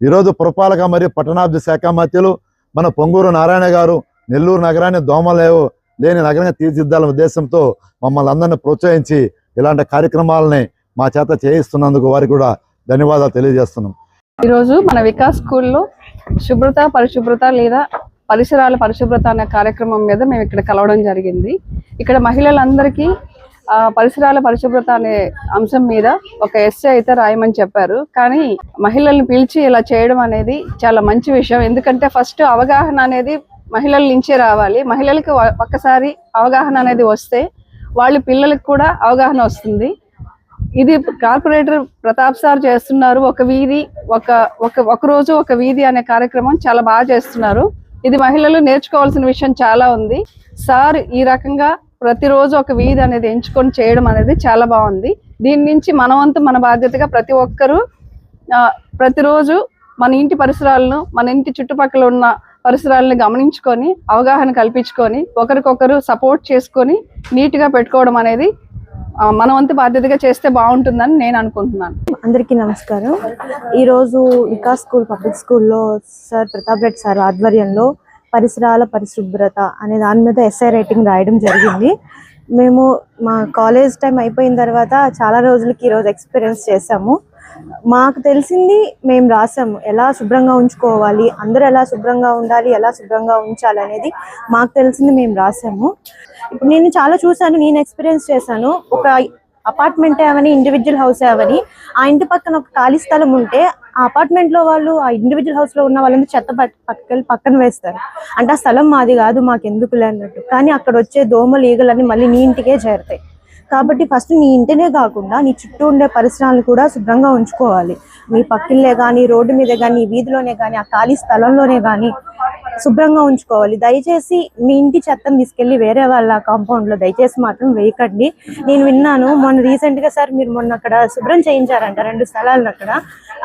ఈరోజు పురపాలక మరియు పట్టణాభివృద్ధి శాఖ మధ్యలో మన పొంగూరు నారాయణ గారు నెల్లూరు నగరాన్ని దోమలేవు లేని నగరంగా తీర్చిదిద్దాలనే ఉద్దేశంతో మమ్మల్ని అందరిని ప్రోత్సహించి ఇలాంటి కార్యక్రమాలని మా చేత చేయిస్తున్నందుకు వారికి కూడా ధన్యవాదాలు తెలియజేస్తున్నాం. ఈరోజు మన వికాస్ స్కూల్లో శుభ్రత పరిశుభ్రత లేదా పరిసరాల పరిశుభ్రత అనే కార్యక్రమం మీద మేము ఇక్కడ కలవడం జరిగింది. ఇక్కడ మహిళలందరికీ పరిసరాల పరిశుభ్రత అనే అంశం మీద ఒక ఎస్ఏ అయితే రాయమని చెప్పారు. కానీ మహిళల్ని పిలిచి ఇలా చేయడం అనేది చాలా మంచి విషయం. ఎందుకంటే ఫస్ట్ అవగాహన అనేది మహిళల నుంచే రావాలి. మహిళలకు ఒక్కసారి అవగాహన అనేది వస్తే వాళ్ళ పిల్లలకు కూడా అవగాహన వస్తుంది. ఇది కార్పొరేటర్ ప్రతాప్ సార్ చేస్తున్నారు. ఒక వీధి ఒక ఒక ఒక రోజు ఒక వీధి అనే కార్యక్రమం చాలా బాగా చేస్తున్నారు. ఇది మహిళలు నేర్చుకోవాల్సిన విషయం చాలా ఉంది. సార్ ఈ రకంగా ప్రతిరోజు ఒక వీధి అనేది ఎంచుకొని చేయడం అనేది చాలా బాగుంది. దీని నుంచి మన వంతు మన బాధ్యతగా ప్రతి ఒక్కరూ ప్రతిరోజు మన ఇంటి పరిసరాలను మన ఇంటి చుట్టుపక్కల ఉన్న పరిసరాలను గమనించుకొని అవగాహన కల్పించుకొని ఒకరికొకరు సపోర్ట్ చేసుకొని నీట్గా పెట్టుకోవడం అనేది మన వంతు బాధ్యతగా చేస్తే బాగుంటుందని నేను అనుకుంటున్నాను. అందరికీ నమస్కారం. ఈరోజు వికాస్ స్కూల్ పబ్లిక్ స్కూల్లో సార్ ప్రతాప్ రెడ్డి సార్ ఆధ్వర్యంలో పరిసరాల పరిశుభ్రత అనే దాని మీద ఎస్ఐ రైటింగ్ రాయడం జరిగింది. మేము మా కాలేజ్ టైం అయిపోయిన తర్వాత చాలా రోజులకి ఈరోజు ఎక్స్పీరియన్స్ చేసాము మాకు తెలిసింది మేము రాసాము. ఎలా శుభ్రంగా ఉంచుకోవాలి అందరూ ఎలా శుభ్రంగా ఉండాలి ఎలా శుభ్రంగా ఉంచాలి అనేది మాకు తెలిసింది మేము రాసాము. ఇప్పుడు నేను చాలా చూశాను నేను ఎక్స్పీరియన్స్ చేశాను. ఒక అపార్ట్మెంట్ అవని ఇండివిజువల్ హౌస్ అవని ఆ ఇంటి పక్కన ఒక ఖాళీ స్థలం ఉంటే ఆ అపార్ట్మెంట్లో వాళ్ళు ఆ ఇండివిజువల్ హౌస్లో ఉన్న వాళ్ళని చెత్త పట్- పట్టుకెళ్ళి పక్కన వేస్తారు. అంటే ఆ స్థలం మాది కాదు మాకు ఎందుకులే అన్నట్టు. కానీ అక్కడ వచ్చే దోమలు ఈగలన్నీ మళ్ళీ నీ ఇంటికే చేరుతాయి. కాబట్టి ఫస్ట్ నీ ఇంటినే కాకుండా నీ చుట్టూ ఉండే పరిసరాలను కూడా శుభ్రంగా ఉంచుకోవాలి. మీ పక్కిల్లే కానీ రోడ్డు మీద కానీ వీధిలోనే కానీ ఆ ఖాళీ స్థలంలోనే కానీ శుభ్రంగా ఉంచుకోవాలి. దయచేసి మీ ఇంటి చెత్తను తీసుకెళ్ళి వేరే వాళ్ళ కాంపౌండ్లో దయచేసి మాత్రం వేయకండి. నేను విన్నాను మొన్న రీసెంట్గా సార్ మీరు మొన్న అక్కడ శుభ్రం చేయించారంట రెండు స్థలాలను అక్కడ.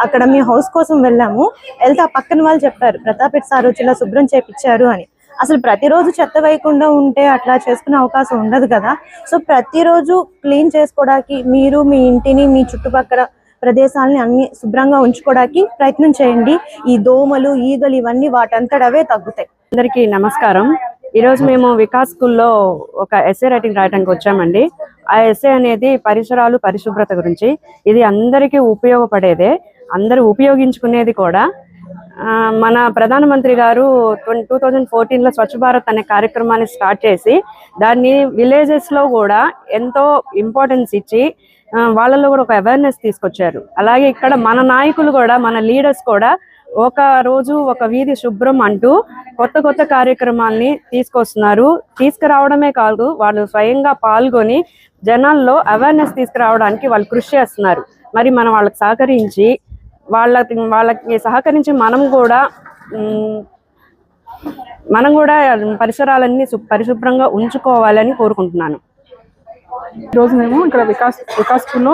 అక్కడ మీ హౌస్ కోసం వెళ్ళాము. వెళ్తే ఆ పక్కన వాళ్ళు చెప్పారు ప్రతాపెట్ సార్ వచ్చి ఇలా శుభ్రం చేపించారు అని. అసలు ప్రతిరోజు చెత్త వేయకుండా ఉంటే అట్లా చేసుకునే అవకాశం ఉండదు కదా. సో ప్రతిరోజు క్లీన్ చేసుకోవడానికి మీరు మీ ఇంటిని మీ చుట్టుపక్కల ప్రదేశాలని అన్ని శుభ్రంగా ఉంచుకోవడానికి ప్రయత్నం చేయండి. ఈ దోమలు ఈగలు ఇవన్నీ వాటంతటవే తగ్గుతాయి. అందరికీ నమస్కారం. ఈరోజు మేము వికాస్ స్కూల్లో ఒక ఎస్ఏ రైటింగ్ రాయడానికి వచ్చామండి. ఆ ఎస్ఏ అనేది పరిసరాలు పరిశుభ్రత గురించి. ఇది అందరికీ ఉపయోగపడేదే. అందరూ ఉపయోగించుకునేది కూడా. ఆ, మన ప్రధానమంత్రి గారు టూ థౌజండ్ ఫోర్టీన్లో స్వచ్ఛ భారత్ అనే కార్యక్రమాన్ని స్టార్ట్ చేసి దాన్ని విలేజెస్లో కూడా ఎంతో ఇంపార్టెన్స్ ఇచ్చి వాళ్ళలో కూడా ఒక అవేర్నెస్ తీసుకొచ్చారు. అలాగే ఇక్కడ మన నాయకులు కూడా మన లీడర్స్ కూడా ఒక రోజు ఒక వీధి శుభ్రం అంటూ కొత్త కొత్త కార్యక్రమాల్ని తీసుకొస్తున్నారు. తీసుకురావడమే కాదు వాళ్ళు స్వయంగా పాల్గొని జనాల్లో అవేర్నెస్ తీసుకురావడానికి వాళ్ళు కృషి చేస్తున్నారు. మరి మనం వాళ్ళకి సహకరించి వాళ్ళకి వాళ్ళకి సహకరించి మనం కూడా మనం కూడా పరిసరాలన్నీ పరిశుభ్రంగా ఉంచుకోవాలని కోరుకుంటున్నాను. ఈరోజు మేము ఇక్కడ వికాస్ వికాస్ స్కూల్లో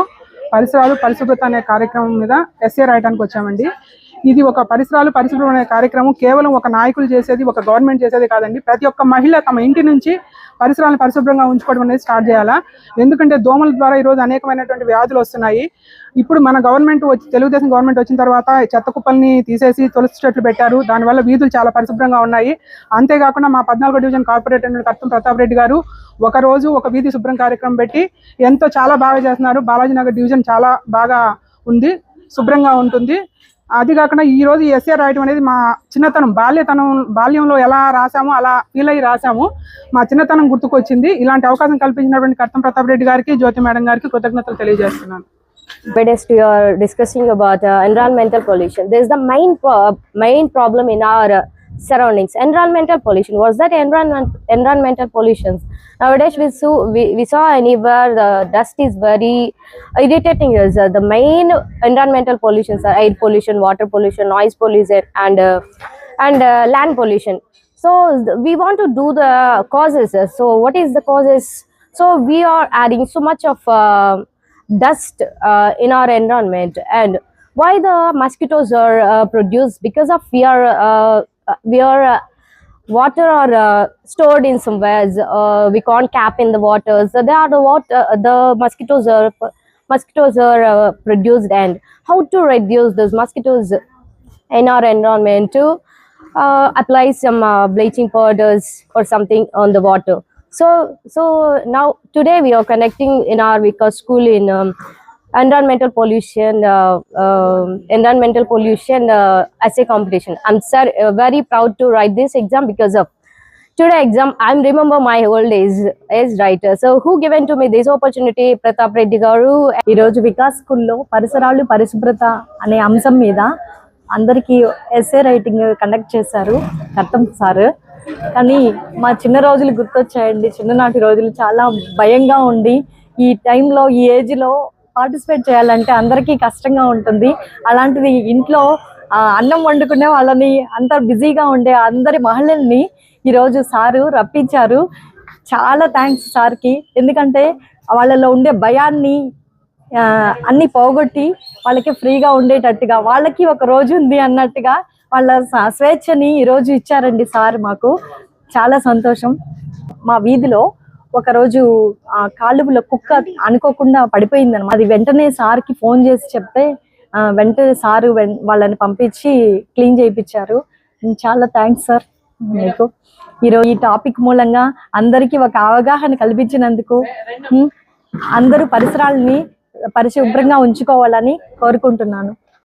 పరిసరాలు పరిశుభ్రత అనే కార్యక్రమం మీద ఎస్ఏ రాయడానికి వచ్చామండి. ఇది ఒక పరిసరాలు పరిశుభ్రం అనే కార్యక్రమం. కేవలం ఒక నాయకులు చేసేది ఒక గవర్నమెంట్ చేసేది కాదండి. ప్రతి ఒక్క మహిళ తమ ఇంటి నుంచి పరిసరాలను పరిశుభ్రంగా ఉంచుకోవడం అనేది స్టార్ట్ చేయాలా? ఎందుకంటే దోమల ద్వారా ఈరోజు అనేకమైనటువంటి వ్యాధులు వస్తున్నాయి. ఇప్పుడు మన గవర్నమెంట్ వచ్చి తెలుగుదేశం గవర్నమెంట్ వచ్చిన తర్వాత చెత్త కుప్పల్ని తీసేసి తులసి చెట్లు పెట్టారు. దానివల్ల వీధులు చాలా పరిశుభ్రంగా ఉన్నాయి. అంతేకాకుండా మా పద్నాలుగో డివిజన్ కార్పొరేటర్ కర్తం ప్రతాప్ రెడ్డి గారు ఒక రోజు ఒక వీధి శుభ్రం కార్యక్రమం పెట్టి ఎంతో చాలా బాగా చేస్తున్నారు. బాలాజీ నగర్ డివిజన్ చాలా బాగా ఉంది శుభ్రంగా ఉంటుంది. అది కాకుండా ఈ రోజు ఎస్ఏ రాయడం అనేది మా చిన్నతనం బాల్యతనం బాల్యంలో ఎలా రాసామో అలా ఫీల్ అయ్యి రాసాము మా చిన్నతనం గుర్తుకొచ్చింది. ఇలాంటి అవకాశం కల్పించినటువంటి కర్తం ప్రతాప్ రెడ్డి గారికి జ్యోతి మేడం గారికి కృతజ్ఞతలు తెలియజేస్తున్నాను. Nowadays we are discussing about uh, environmental pollution. Main is the main pro- main problem in our uh, surroundings. Environmental pollution. What's that environment environmental pollutions? Nowadays we saw we, we saw anywhere the dust is very irritating. Uh, the main environmental pollutions are air pollution, water pollution, noise pollution, and uh, and uh, land pollution. So we want to do the causes. So what is the causes? So we are adding so much of uh, dust uh, in our environment and why the mosquitoes are uh, produced because of we are uh, uh, we are uh, water are uh, stored in somewhere uh, we can't cap in the waters so they are the water the mosquitoes are mosquitoes are produced and how to reduce those mosquitoes in our environment to apply some bleaching powders or something on the water. So, so now today we are connecting in our Vikas school in um, environmental pollution environmental pollution essay competition I'm sir very proud to write this exam because of today exam I'm remember my old age age right so who given to me this opportunity Pratap Reddy garu ఈరోజు వికాస్ స్కూల్లో పరిసరాలు పరిశుభ్రత అనే అంశం మీద అందరికీ SA writing conduct చేశారు కర్తం sir కానీ మా చిన్న రోజులు గుర్తొచ్చాయండి. చిన్ననాటి రోజులు చాలా భయంగా ఉండి ఈ టైంలో ఈ ఏజ్లో పార్టిసిపేట్ చేయాలంటే అందరికీ కష్టంగా ఉంటుంది. అలాంటిది ఇంట్లో అన్నం వండుకునే వాళ్ళని అంత బిజీగా ఉండే అందరి మహిళల్ని ఈరోజు సారు రప్పించారు. చాలా థ్యాంక్స్ సార్కి. ఎందుకంటే వాళ్ళలో ఉండే భయాన్ని అన్ని పోగొట్టి వాళ్ళకి ఫ్రీగా ఉండేటట్టుగా వాళ్ళకి ఒక రోజు ఉంది అన్నట్టుగా వాళ్ళ స్వేచ్ఛని ఈ రోజు ఇచ్చారండి సార్ మాకు. చాలా సంతోషం. మా వీధిలో ఒక రోజు ఆ కాలువలో కుక్క అనుకోకుండా పడిపోయింది అనమాట అది వెంటనే సార్కి ఫోన్ చేసి చెప్తే వెంటనే సారు వెన్- వాళ్ళని పంపించి క్లీన్ చేయించారు చాలా థ్యాంక్స్ సార్ మీకు. ఈరోజు ఈ టాపిక్ మూలంగా అందరికీ ఒక అవగాహన కల్పించినందుకు అందరూ పరిసరాలని పరిశుభ్రంగా ఉంచుకోవాలని కోరుకుంటున్నాను.